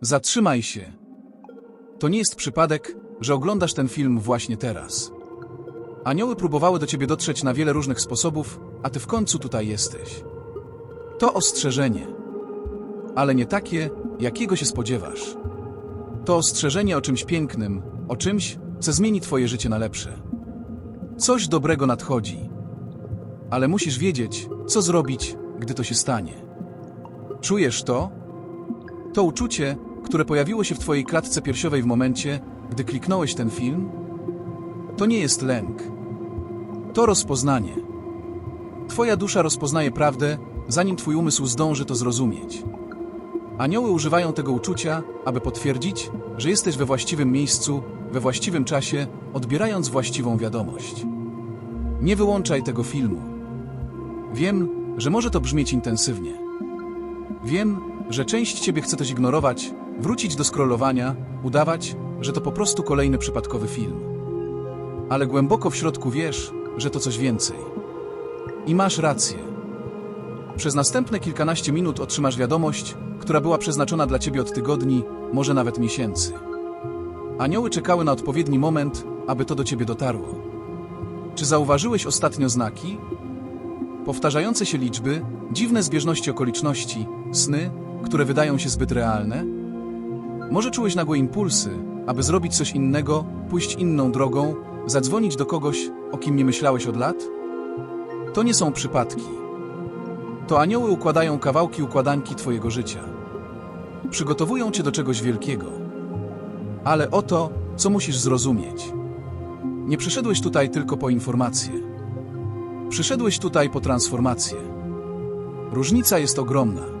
Zatrzymaj się. To nie jest przypadek, że oglądasz ten film właśnie teraz. Anioły próbowały do ciebie dotrzeć na wiele różnych sposobów, a ty w końcu tutaj jesteś. To ostrzeżenie. Ale nie takie, jakiego się spodziewasz. To ostrzeżenie o czymś pięknym, o czymś, co zmieni twoje życie na lepsze. Coś dobrego nadchodzi. Ale musisz wiedzieć, co zrobić, gdy to się stanie. Czujesz to? To uczucie, które pojawiło się w twojej klatce piersiowej w momencie, gdy kliknąłeś ten film? To nie jest lęk. To rozpoznanie. Twoja dusza rozpoznaje prawdę, zanim twój umysł zdąży to zrozumieć. Anioły używają tego uczucia, aby potwierdzić, że jesteś we właściwym miejscu, we właściwym czasie, odbierając właściwą wiadomość. Nie wyłączaj tego filmu. Wiem, że może to brzmieć intensywnie. Wiem, że część ciebie chce to zignorować, wrócić do scrollowania, udawać, że to po prostu kolejny przypadkowy film. Ale głęboko w środku wiesz, że to coś więcej. I masz rację. Przez następne kilkanaście minut otrzymasz wiadomość, która była przeznaczona dla ciebie od tygodni, może nawet miesięcy. Anioły czekały na odpowiedni moment, aby to do ciebie dotarło. Czy zauważyłeś ostatnio znaki? Powtarzające się liczby, dziwne zbieżności okoliczności, sny, które wydają się zbyt realne? Może czułeś nagłe impulsy, aby zrobić coś innego, pójść inną drogą, zadzwonić do kogoś, o kim nie myślałeś od lat? To nie są przypadki. To anioły układają kawałki układanki Twojego życia. Przygotowują Cię do czegoś wielkiego. Ale oto, co musisz zrozumieć. Nie przyszedłeś tutaj tylko po informacje. Przyszedłeś tutaj po transformację. Różnica jest ogromna.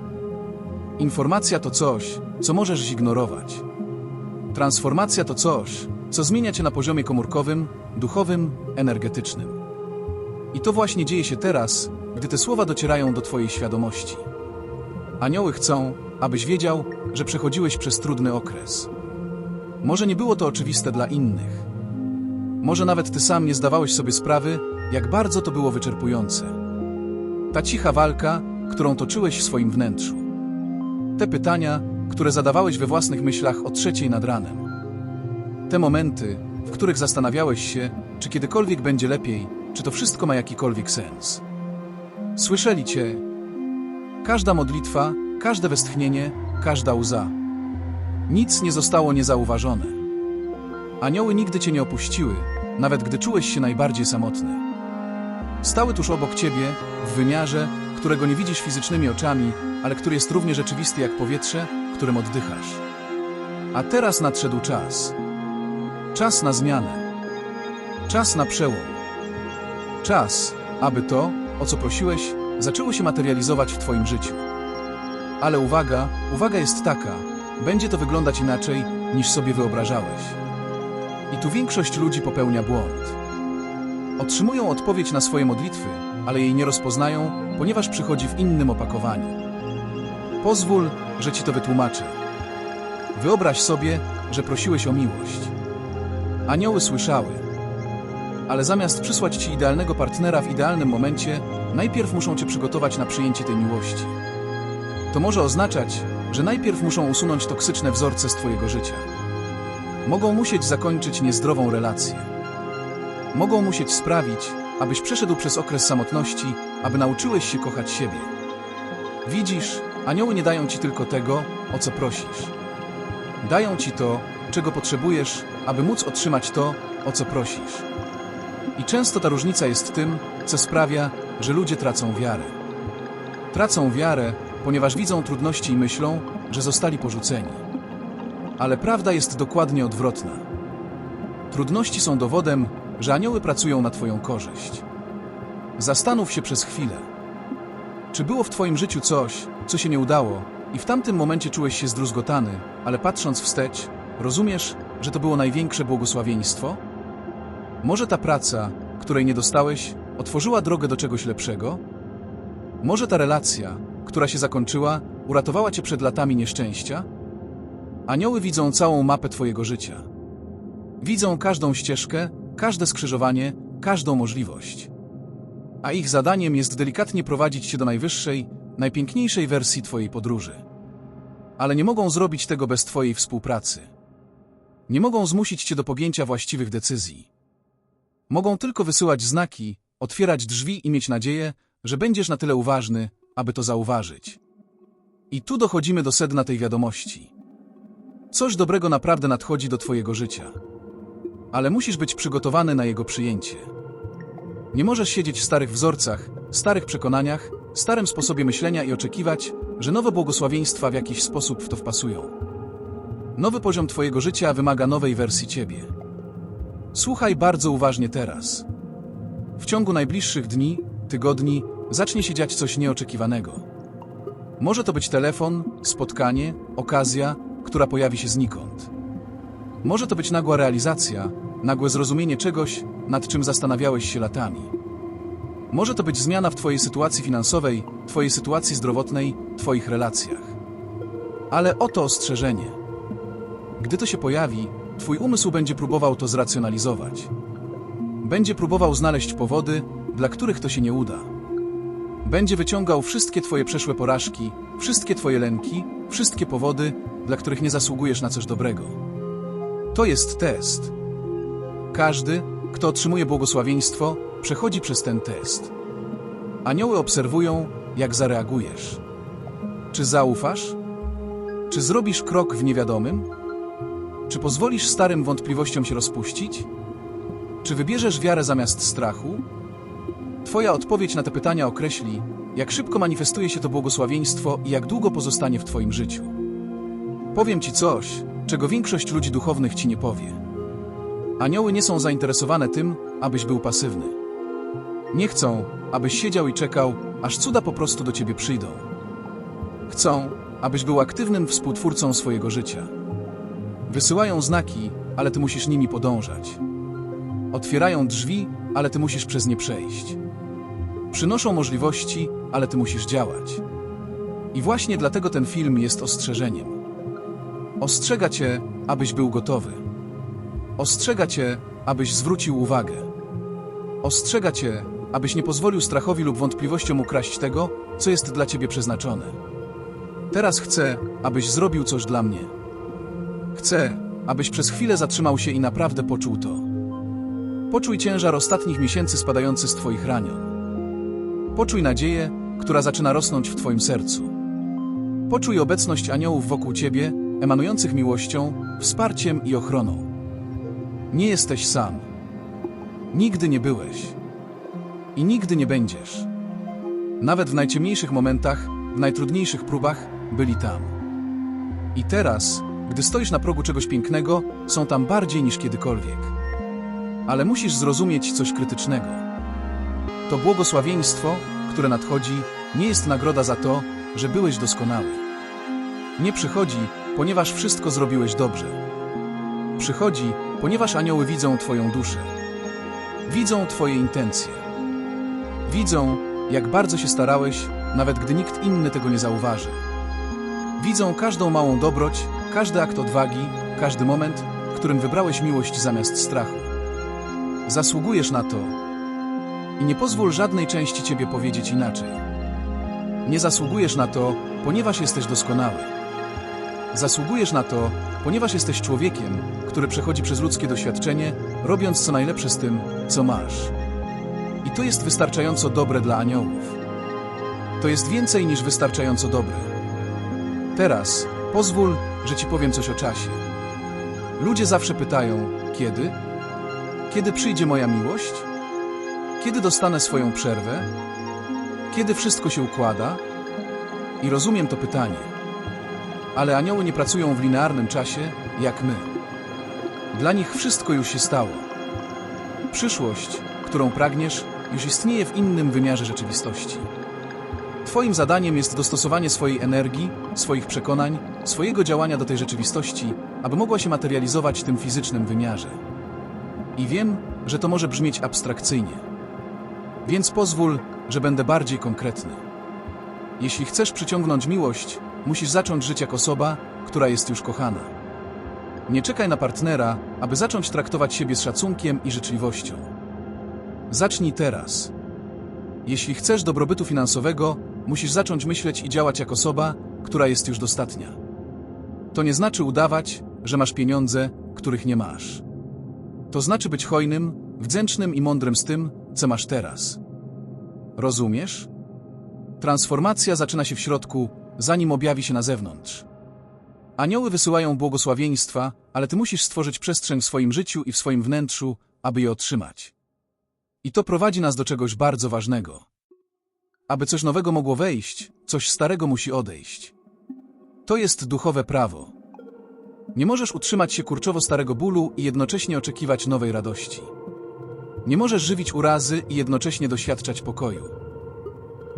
Informacja to coś, co możesz zignorować. Transformacja to coś, co zmienia cię na poziomie komórkowym, duchowym, energetycznym. I to właśnie dzieje się teraz, gdy te słowa docierają do twojej świadomości. Anioły chcą, abyś wiedział, że przechodziłeś przez trudny okres. Może nie było to oczywiste dla innych. Może nawet ty sam nie zdawałeś sobie sprawy, jak bardzo to było wyczerpujące. Ta cicha walka, którą toczyłeś w swoim wnętrzu. Te pytania, które zadawałeś we własnych myślach o trzeciej nad ranem. Te momenty, w których zastanawiałeś się, czy kiedykolwiek będzie lepiej, czy to wszystko ma jakikolwiek sens. Słyszeli cię. Każda modlitwa, każde westchnienie, każda łza. Nic nie zostało niezauważone. Anioły nigdy cię nie opuściły, nawet gdy czułeś się najbardziej samotny. Stały tuż obok ciebie, w wymiarze, którego nie widzisz fizycznymi oczami, ale który jest równie rzeczywisty jak powietrze, którym oddychasz. A teraz nadszedł czas. Czas na zmianę. Czas na przełom. Czas, aby to, o co prosiłeś, zaczęło się materializować w Twoim życiu. Ale uwaga, uwaga jest taka, będzie to wyglądać inaczej, niż sobie wyobrażałeś. I tu większość ludzi popełnia błąd. Otrzymują odpowiedź na swoje modlitwy, ale jej nie rozpoznają, ponieważ przychodzi w innym opakowaniu. Pozwól, że ci to wytłumaczę. Wyobraź sobie, że prosiłeś o miłość. Anioły słyszały, ale zamiast przysłać ci idealnego partnera w idealnym momencie, najpierw muszą cię przygotować na przyjęcie tej miłości. To może oznaczać, że najpierw muszą usunąć toksyczne wzorce z twojego życia. Mogą musieć zakończyć niezdrową relację. Mogą musieć sprawić, abyś przeszedł przez okres samotności, aby nauczyłeś się kochać siebie. Widzisz, anioły nie dają ci tylko tego, o co prosisz. Dają ci to, czego potrzebujesz, aby móc otrzymać to, o co prosisz. I często ta różnica jest tym, co sprawia, że ludzie tracą wiarę. Tracą wiarę, ponieważ widzą trudności i myślą, że zostali porzuceni. Ale prawda jest dokładnie odwrotna. Trudności są dowodem, że anioły pracują na Twoją korzyść. Zastanów się przez chwilę. Czy było w Twoim życiu coś, co się nie udało, i w tamtym momencie czułeś się zdruzgotany, ale patrząc wstecz, rozumiesz, że to było największe błogosławieństwo? Może ta praca, której nie dostałeś, otworzyła drogę do czegoś lepszego? Może ta relacja, która się zakończyła, uratowała cię przed latami nieszczęścia? Anioły widzą całą mapę Twojego życia. Widzą każdą ścieżkę, każde skrzyżowanie, każdą możliwość. A ich zadaniem jest delikatnie prowadzić Cię do najwyższej, najpiękniejszej wersji Twojej podróży. ale nie mogą zrobić tego bez Twojej współpracy. Nie mogą zmusić Cię do podjęcia właściwych decyzji. Mogą tylko wysyłać znaki, otwierać drzwi i mieć nadzieję, że będziesz na tyle uważny, aby to zauważyć. I tu dochodzimy do sedna tej wiadomości. Coś dobrego naprawdę nadchodzi do Twojego życia. Ale musisz być przygotowany na jego przyjęcie. Nie możesz siedzieć w starych wzorcach, starych przekonaniach, starym sposobie myślenia i oczekiwać, że nowe błogosławieństwa w jakiś sposób w to wpasują. Nowy poziom Twojego życia wymaga nowej wersji Ciebie. Słuchaj bardzo uważnie teraz. W ciągu najbliższych dni, tygodni zacznie się dziać coś nieoczekiwanego. Może to być telefon, spotkanie, okazja, która pojawi się znikąd. Może to być nagła realizacja, nagłe zrozumienie czegoś, nad czym zastanawiałeś się latami. Może to być zmiana w Twojej sytuacji finansowej, Twojej sytuacji zdrowotnej, Twoich relacjach. Ale oto ostrzeżenie. Gdy to się pojawi, Twój umysł będzie próbował to zracjonalizować. Będzie próbował znaleźć powody, dla których to się nie uda. Będzie wyciągał wszystkie Twoje przeszłe porażki, wszystkie Twoje lęki, wszystkie powody, dla których nie zasługujesz na coś dobrego. To jest test. Każdy, kto otrzymuje błogosławieństwo, przechodzi przez ten test. Anioły obserwują, jak zareagujesz. Czy zaufasz? Czy zrobisz krok w niewiadomym? Czy pozwolisz starym wątpliwościom się rozpuścić? Czy wybierzesz wiarę zamiast strachu? Twoja odpowiedź na te pytania określi, jak szybko manifestuje się to błogosławieństwo i jak długo pozostanie w Twoim życiu. Powiem Ci coś, czego większość ludzi duchownych Ci nie powie. Anioły nie są zainteresowane tym, abyś był pasywny. Nie chcą, abyś siedział i czekał, aż cuda po prostu do Ciebie przyjdą. Chcą, abyś był aktywnym współtwórcą swojego życia. Wysyłają znaki, ale Ty musisz nimi podążać. Otwierają drzwi, ale Ty musisz przez nie przejść. Przynoszą możliwości, ale Ty musisz działać. I właśnie dlatego ten film jest ostrzeżeniem. Ostrzega Cię, abyś był gotowy. Ostrzega Cię, abyś zwrócił uwagę. Ostrzega Cię, abyś nie pozwolił strachowi lub wątpliwościom ukraść tego, co jest dla Ciebie przeznaczone. Teraz chcę, abyś zrobił coś dla mnie. Chcę, abyś przez chwilę zatrzymał się i naprawdę poczuł to. Poczuj ciężar ostatnich miesięcy spadający z Twoich ranion. Poczuj nadzieję, która zaczyna rosnąć w Twoim sercu. Poczuj obecność aniołów wokół Ciebie, emanujących miłością, wsparciem i ochroną. Nie jesteś sam. Nigdy nie byłeś. I nigdy nie będziesz. Nawet w najciemniejszych momentach, w najtrudniejszych próbach, byli tam. I teraz, gdy stoisz na progu czegoś pięknego, są tam bardziej niż kiedykolwiek. Ale musisz zrozumieć coś krytycznego. To błogosławieństwo, które nadchodzi, nie jest nagroda za to, że byłeś doskonały. Nie przychodzi, ponieważ wszystko zrobiłeś dobrze. Przychodzi, ponieważ anioły widzą Twoją duszę. Widzą Twoje intencje. Widzą, jak bardzo się starałeś, nawet gdy nikt inny tego nie zauważy. Widzą każdą małą dobroć, każdy akt odwagi, każdy moment, w którym wybrałeś miłość zamiast strachu. Zasługujesz na to i nie pozwól żadnej części ciebie powiedzieć inaczej. Nie zasługujesz na to, ponieważ jesteś doskonały. Zasługujesz na to, ponieważ jesteś człowiekiem, który przechodzi przez ludzkie doświadczenie, robiąc co najlepsze z tym, co masz. I to jest wystarczająco dobre dla aniołów. To jest więcej niż wystarczająco dobre. Teraz pozwól, że ci powiem coś o czasie. Ludzie zawsze pytają, kiedy? Kiedy przyjdzie moja miłość? Kiedy dostanę swoją przerwę? Kiedy wszystko się układa? I rozumiem to pytanie. Ale anioły nie pracują w linearnym czasie, jak my. Dla nich wszystko już się stało. Przyszłość, którą pragniesz, już istnieje w innym wymiarze rzeczywistości. Twoim zadaniem jest dostosowanie swojej energii, swoich przekonań, swojego działania do tej rzeczywistości, aby mogła się materializować w tym fizycznym wymiarze. I wiem, że to może brzmieć abstrakcyjnie. Więc pozwól, że będę bardziej konkretny. Jeśli chcesz przyciągnąć miłość, musisz zacząć żyć jak osoba, która jest już kochana. Nie czekaj na partnera, aby zacząć traktować siebie z szacunkiem i życzliwością. Zacznij teraz. Jeśli chcesz dobrobytu finansowego, musisz zacząć myśleć i działać jak osoba, która jest już dostatnia. To nie znaczy udawać, że masz pieniądze, których nie masz. To znaczy być hojnym, wdzięcznym i mądrym z tym, co masz teraz. Rozumiesz? Transformacja zaczyna się w środku, zanim objawi się na zewnątrz. Anioły wysyłają błogosławieństwa, ale ty musisz stworzyć przestrzeń w swoim życiu i w swoim wnętrzu, aby je otrzymać. I to prowadzi nas do czegoś bardzo ważnego. Aby coś nowego mogło wejść, coś starego musi odejść. To jest duchowe prawo. Nie możesz utrzymać się kurczowo starego bólu i jednocześnie oczekiwać nowej radości. Nie możesz żywić urazy i jednocześnie doświadczać pokoju.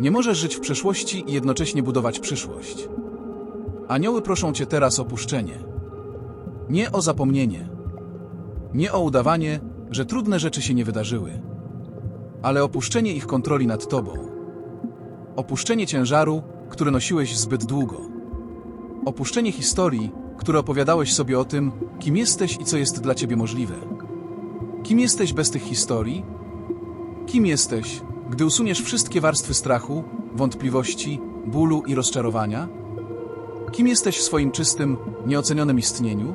Nie możesz żyć w przeszłości i jednocześnie budować przyszłość. Anioły proszą cię teraz o puszczenie. Nie o zapomnienie. Nie o udawanie, że trudne rzeczy się nie wydarzyły. Ale opuszczenie ich kontroli nad tobą. Opuszczenie ciężaru, który nosiłeś zbyt długo. Opuszczenie historii, które opowiadałeś sobie o tym, kim jesteś i co jest dla ciebie możliwe. Kim jesteś bez tych historii? Kim jesteś, gdy usuniesz wszystkie warstwy strachu, wątpliwości, bólu i rozczarowania? Kim jesteś w swoim czystym, nieocenionym istnieniu?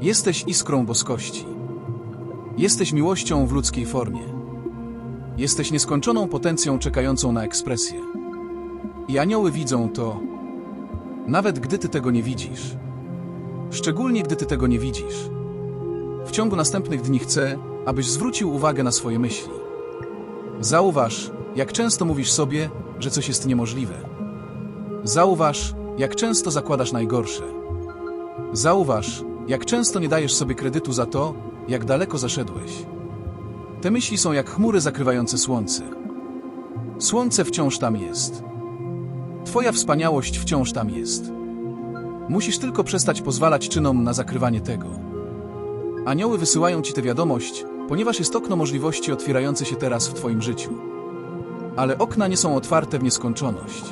Jesteś iskrą boskości. Jesteś miłością w ludzkiej formie. Jesteś nieskończoną potencją czekającą na ekspresję. I anioły widzą to, nawet gdy ty tego nie widzisz. Szczególnie gdy ty tego nie widzisz. W ciągu następnych dni chcę, abyś zwrócił uwagę na swoje myśli. Zauważ, jak często mówisz sobie, że coś jest niemożliwe. Zauważ, jak często zakładasz najgorsze. Zauważ, jak często nie dajesz sobie kredytu za to, jak daleko zaszedłeś. Te myśli są jak chmury zakrywające słońce. Słońce wciąż tam jest. Twoja wspaniałość wciąż tam jest. Musisz tylko przestać pozwalać czynom na zakrywanie tego. Anioły wysyłają ci tę wiadomość, ponieważ jest okno możliwości otwierające się teraz w Twoim życiu. Ale okna nie są otwarte w nieskończoność.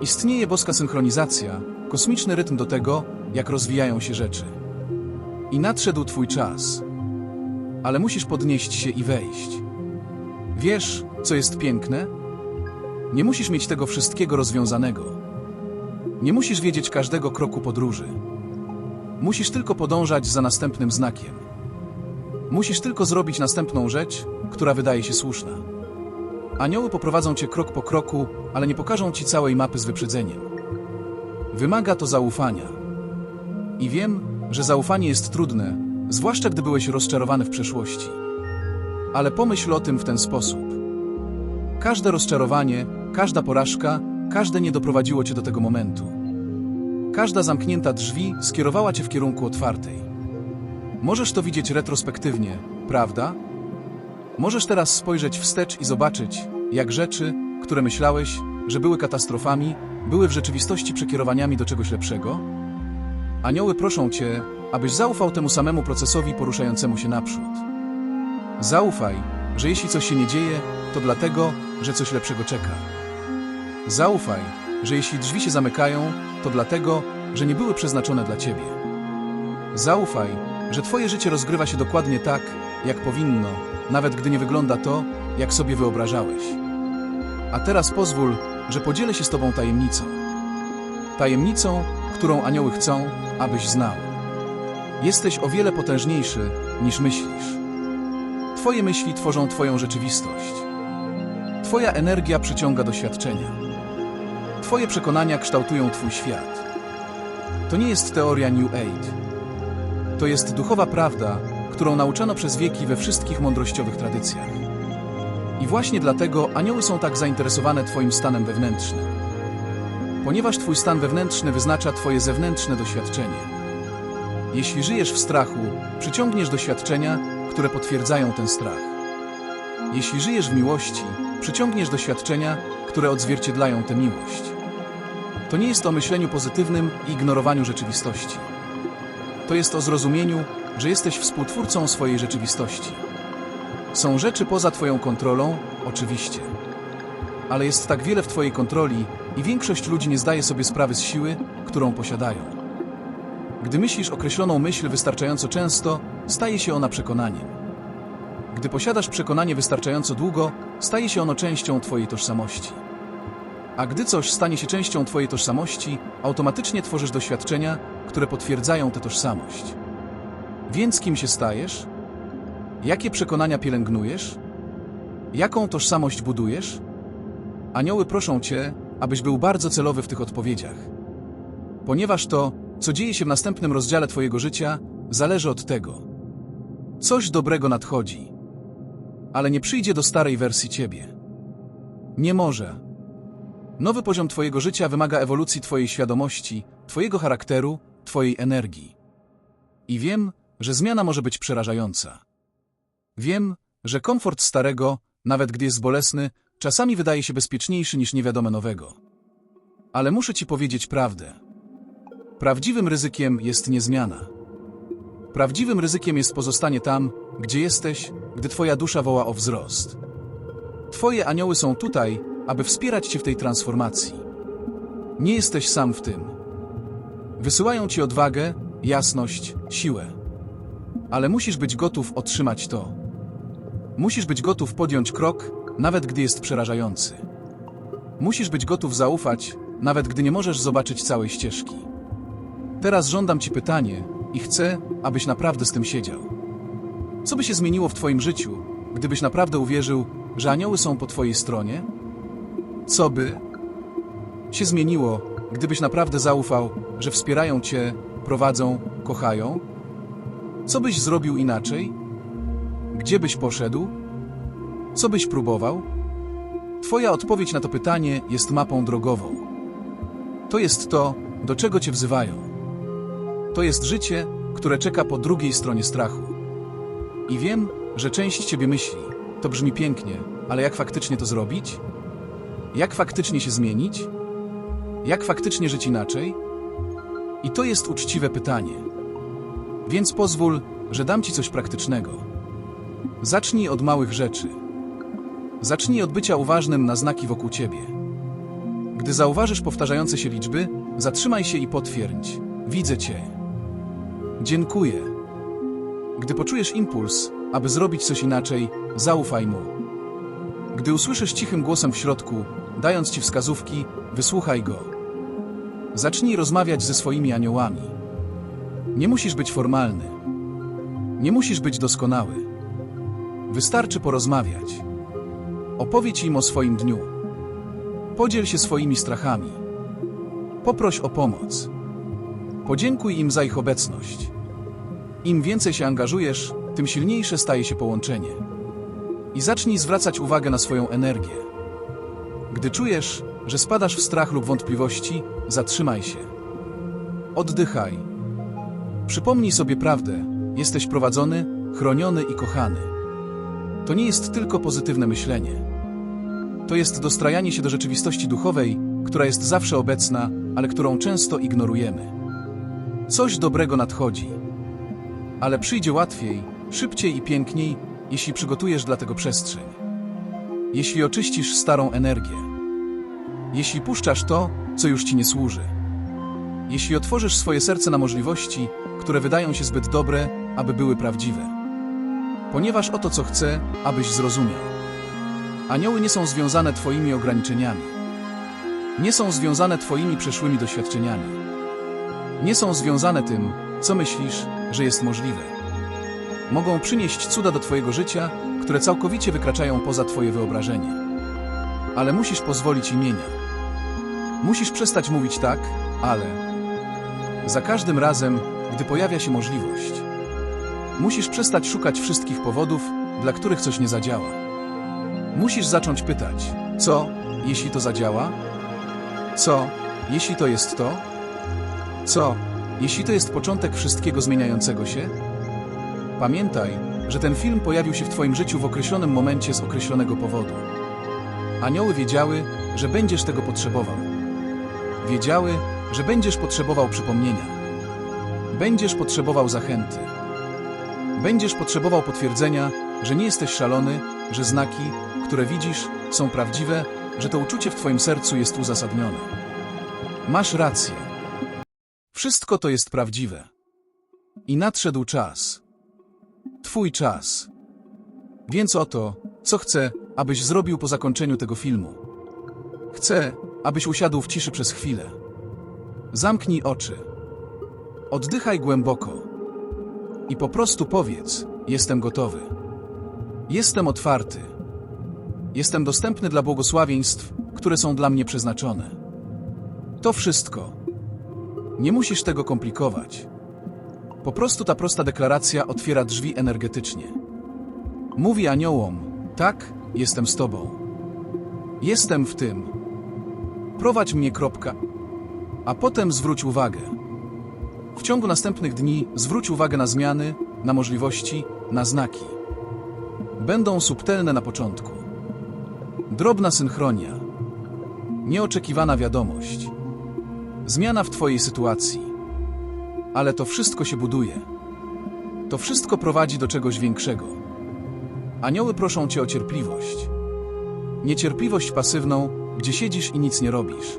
Istnieje boska synchronizacja, kosmiczny rytm do tego, jak rozwijają się rzeczy. I nadszedł Twój czas. Ale musisz podnieść się i wejść. Wiesz, co jest piękne? Nie musisz mieć tego wszystkiego rozwiązanego. Nie musisz wiedzieć każdego kroku podróży. Musisz tylko podążać za następnym znakiem. Musisz tylko zrobić następną rzecz, która wydaje się słuszna. Anioły poprowadzą cię krok po kroku, ale nie pokażą ci całej mapy z wyprzedzeniem. Wymaga to zaufania. I wiem, że zaufanie jest trudne, zwłaszcza gdy byłeś rozczarowany w przeszłości. Ale pomyśl o tym w ten sposób. Każde rozczarowanie, każda porażka, każde nie doprowadziło cię do tego momentu. Każda zamknięta drzwi skierowała cię w kierunku otwartej. Możesz to widzieć retrospektywnie, prawda? Możesz teraz spojrzeć wstecz i zobaczyć, jak rzeczy, które myślałeś, że były katastrofami, były w rzeczywistości przekierowaniami do czegoś lepszego? Anioły proszą cię, abyś zaufał temu samemu procesowi poruszającemu się naprzód. Zaufaj, że jeśli coś się nie dzieje, to dlatego, że coś lepszego czeka. Zaufaj, że jeśli drzwi się zamykają, to dlatego, że nie były przeznaczone dla ciebie. Zaufaj, że twoje życie rozgrywa się dokładnie tak, jak powinno, nawet gdy nie wygląda to, jak sobie wyobrażałeś. A teraz pozwól, że podzielę się z tobą tajemnicą. Tajemnicą, którą anioły chcą, abyś znał. Jesteś o wiele potężniejszy, niż myślisz. Twoje myśli tworzą Twoją rzeczywistość. Twoja energia przyciąga doświadczenia. Twoje przekonania kształtują Twój świat. To nie jest teoria New Age. To jest duchowa prawda, którą nauczano przez wieki we wszystkich mądrościowych tradycjach. I właśnie dlatego anioły są tak zainteresowane Twoim stanem wewnętrznym. Ponieważ Twój stan wewnętrzny wyznacza Twoje zewnętrzne doświadczenie. Jeśli żyjesz w strachu, przyciągniesz doświadczenia, które potwierdzają ten strach. Jeśli żyjesz w miłości, przyciągniesz doświadczenia, które odzwierciedlają tę miłość. To nie jest o myśleniu pozytywnym i ignorowaniu rzeczywistości. To jest o zrozumieniu, że jesteś współtwórcą swojej rzeczywistości. Są rzeczy poza Twoją kontrolą, oczywiście. Ale jest tak wiele w Twojej kontroli i większość ludzi nie zdaje sobie sprawy z siły, którą posiadają. Gdy myślisz określoną myśl wystarczająco często, staje się ona przekonaniem. Gdy posiadasz przekonanie wystarczająco długo, staje się ono częścią Twojej tożsamości. A gdy coś stanie się częścią Twojej tożsamości, automatycznie tworzysz doświadczenia, które potwierdzają tę tożsamość. Więc kim się stajesz? Jakie przekonania pielęgnujesz? Jaką tożsamość budujesz? Anioły proszą Cię, abyś był bardzo celowy w tych odpowiedziach. Ponieważ to, co dzieje się w następnym rozdziale Twojego życia, zależy od tego. Coś dobrego nadchodzi, ale nie przyjdzie do starej wersji Ciebie. Nie może. Nowy poziom Twojego życia wymaga ewolucji Twojej świadomości, Twojego charakteru, Twojej energii. I wiem, że zmiana może być przerażająca. Wiem, że komfort starego, nawet gdy jest bolesny, czasami wydaje się bezpieczniejszy niż niewiadome nowego. Ale muszę Ci powiedzieć prawdę. Prawdziwym ryzykiem jest niezmiana. Prawdziwym ryzykiem jest pozostanie tam, gdzie jesteś, gdy Twoja dusza woła o wzrost. Twoje anioły są tutaj, aby wspierać Cię w tej transformacji. Nie jesteś sam w tym. Wysyłają Ci odwagę, jasność, siłę. Ale musisz być gotów otrzymać to. Musisz być gotów podjąć krok, nawet gdy jest przerażający. Musisz być gotów zaufać, nawet gdy nie możesz zobaczyć całej ścieżki. Teraz żądam Ci pytanie i chcę, abyś naprawdę z tym siedział. Co by się zmieniło w Twoim życiu, gdybyś naprawdę uwierzył, że anioły są po Twojej stronie? Co by się zmieniło, gdybyś naprawdę zaufał, że wspierają Cię, prowadzą, kochają? Co byś zrobił inaczej? Gdzie byś poszedł? Co byś próbował? Twoja odpowiedź na to pytanie jest mapą drogową. To jest to, do czego Cię wzywają. To jest życie, które czeka po drugiej stronie strachu. I wiem, że część Ciebie myśli, to brzmi pięknie, ale jak faktycznie to zrobić? Jak faktycznie się zmienić? Jak faktycznie żyć inaczej? I to jest uczciwe pytanie. Więc pozwól, że dam Ci coś praktycznego. Zacznij od małych rzeczy. Zacznij od bycia uważnym na znaki wokół Ciebie. Gdy zauważysz powtarzające się liczby, zatrzymaj się i potwierdź. Widzę Cię. Dziękuję. Gdy poczujesz impuls, aby zrobić coś inaczej, zaufaj mu. Gdy usłyszysz cichym głosem w środku, dając ci wskazówki, wysłuchaj go. Zacznij rozmawiać ze swoimi aniołami. Nie musisz być formalny. Nie musisz być doskonały. Wystarczy porozmawiać. Opowiedz im o swoim dniu. Podziel się swoimi strachami. Poproś o pomoc. Podziękuj im za ich obecność. Im więcej się angażujesz, tym silniejsze staje się połączenie. I zacznij zwracać uwagę na swoją energię. Gdy czujesz, że spadasz w strach lub wątpliwości, zatrzymaj się. Oddychaj. Przypomnij sobie prawdę: jesteś prowadzony, chroniony i kochany. To nie jest tylko pozytywne myślenie. To jest dostrajanie się do rzeczywistości duchowej, która jest zawsze obecna, ale którą często ignorujemy. Coś dobrego nadchodzi. Ale przyjdzie łatwiej, szybciej i piękniej, jeśli przygotujesz dla tego przestrzeń. Jeśli oczyścisz starą energię. Jeśli puszczasz to, co już ci nie służy. Jeśli otworzysz swoje serce na możliwości, które wydają się zbyt dobre, aby były prawdziwe. Ponieważ oto co chcę, abyś zrozumiał. Anioły nie są związane Twoimi ograniczeniami. Nie są związane Twoimi przeszłymi doświadczeniami. Nie są związane tym, co myślisz, że jest możliwe. Mogą przynieść cuda do Twojego życia, które całkowicie wykraczają poza Twoje wyobrażenie. Ale musisz pozwolić imienia. Musisz przestać mówić tak, ale. Za każdym razem, gdy pojawia się możliwość. Musisz przestać szukać wszystkich powodów, dla których coś nie zadziała. Musisz zacząć pytać, co, jeśli to zadziała? Co, jeśli to jest to? Co, jeśli to jest początek wszystkiego zmieniającego się? Pamiętaj, że ten film pojawił się w Twoim życiu w określonym momencie z określonego powodu. Anioły wiedziały, że będziesz tego potrzebował. Wiedziały, że będziesz potrzebował przypomnienia. Będziesz potrzebował zachęty. Będziesz potrzebował potwierdzenia, że nie jesteś szalony, że znaki, które widzisz, są prawdziwe, że to uczucie w Twoim sercu jest uzasadnione. Masz rację. Wszystko to jest prawdziwe. I nadszedł czas. Twój czas. Więc oto, co chcę, abyś zrobił po zakończeniu tego filmu. Chcę, abyś usiadł w ciszy przez chwilę. Zamknij oczy. Oddychaj głęboko. I po prostu powiedz: Jestem gotowy. Jestem otwarty. Jestem dostępny dla błogosławieństw, które są dla mnie przeznaczone. To wszystko. Nie musisz tego komplikować. Po prostu ta prosta deklaracja otwiera drzwi energetycznie. Mówi aniołom: Tak, jestem z Tobą. Jestem w tym. Prowadź mnie, kropka. A potem zwróć uwagę. W ciągu następnych dni zwróć uwagę na zmiany, na możliwości, na znaki. Będą subtelne na początku. Drobna synchronia. Nieoczekiwana wiadomość. Zmiana w Twojej sytuacji. Ale to wszystko się buduje. To wszystko prowadzi do czegoś większego. Anioły proszą Cię o cierpliwość. Niecierpliwość pasywną, gdzie siedzisz i nic nie robisz.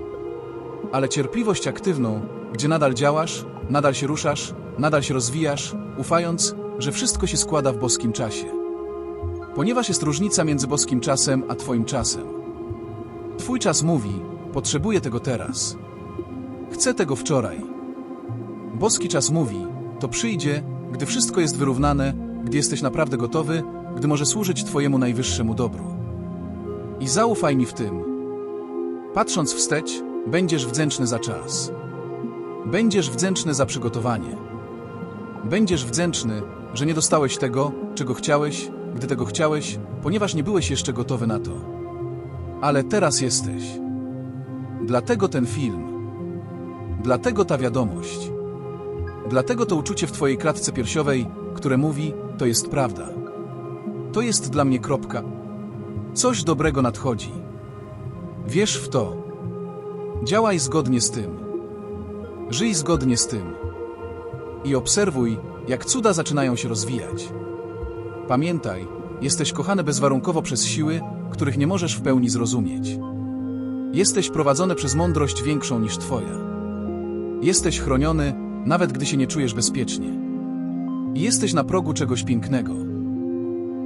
Ale cierpliwość aktywną, gdzie nadal działasz, nadal się ruszasz, nadal się rozwijasz, ufając, że wszystko się składa w boskim czasie. Ponieważ jest różnica między boskim czasem a Twoim czasem. Twój czas mówi: Potrzebuję tego teraz. Chcę tego wczoraj. Boski czas mówi: To przyjdzie, gdy wszystko jest wyrównane, gdy jesteś naprawdę gotowy, gdy może służyć Twojemu najwyższemu dobru. I zaufaj mi w tym. Patrząc wstecz, będziesz wdzięczny za czas. Będziesz wdzięczny za przygotowanie. Będziesz wdzięczny, że nie dostałeś tego, czego chciałeś, gdy tego chciałeś, ponieważ nie byłeś jeszcze gotowy na to. Ale teraz jesteś. Dlatego ten film. Dlatego ta wiadomość. Dlatego to uczucie w Twojej klatce piersiowej, które mówi: To jest prawda. To jest dla mnie kropka. Coś dobrego nadchodzi. Wierz w to. Działaj zgodnie z tym. Żyj zgodnie z tym. I obserwuj, jak cuda zaczynają się rozwijać. Pamiętaj, jesteś kochany bezwarunkowo przez siły, których nie możesz w pełni zrozumieć. Jesteś prowadzony przez mądrość większą niż Twoja. Jesteś chroniony, nawet gdy się nie czujesz bezpiecznie. Jesteś na progu czegoś pięknego.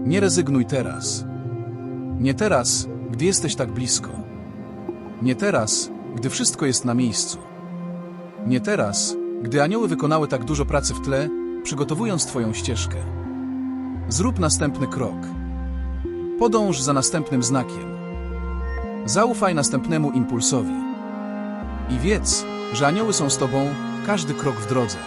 Nie rezygnuj teraz. Nie teraz, gdy jesteś tak blisko. Nie teraz, gdy wszystko jest na miejscu. Nie teraz, gdy anioły wykonały tak dużo pracy w tle, przygotowując Twoją ścieżkę. Zrób następny krok. Podąż za następnym znakiem. Zaufaj następnemu impulsowi. I wiedz, że anioły są z Tobą każdy krok w drodze.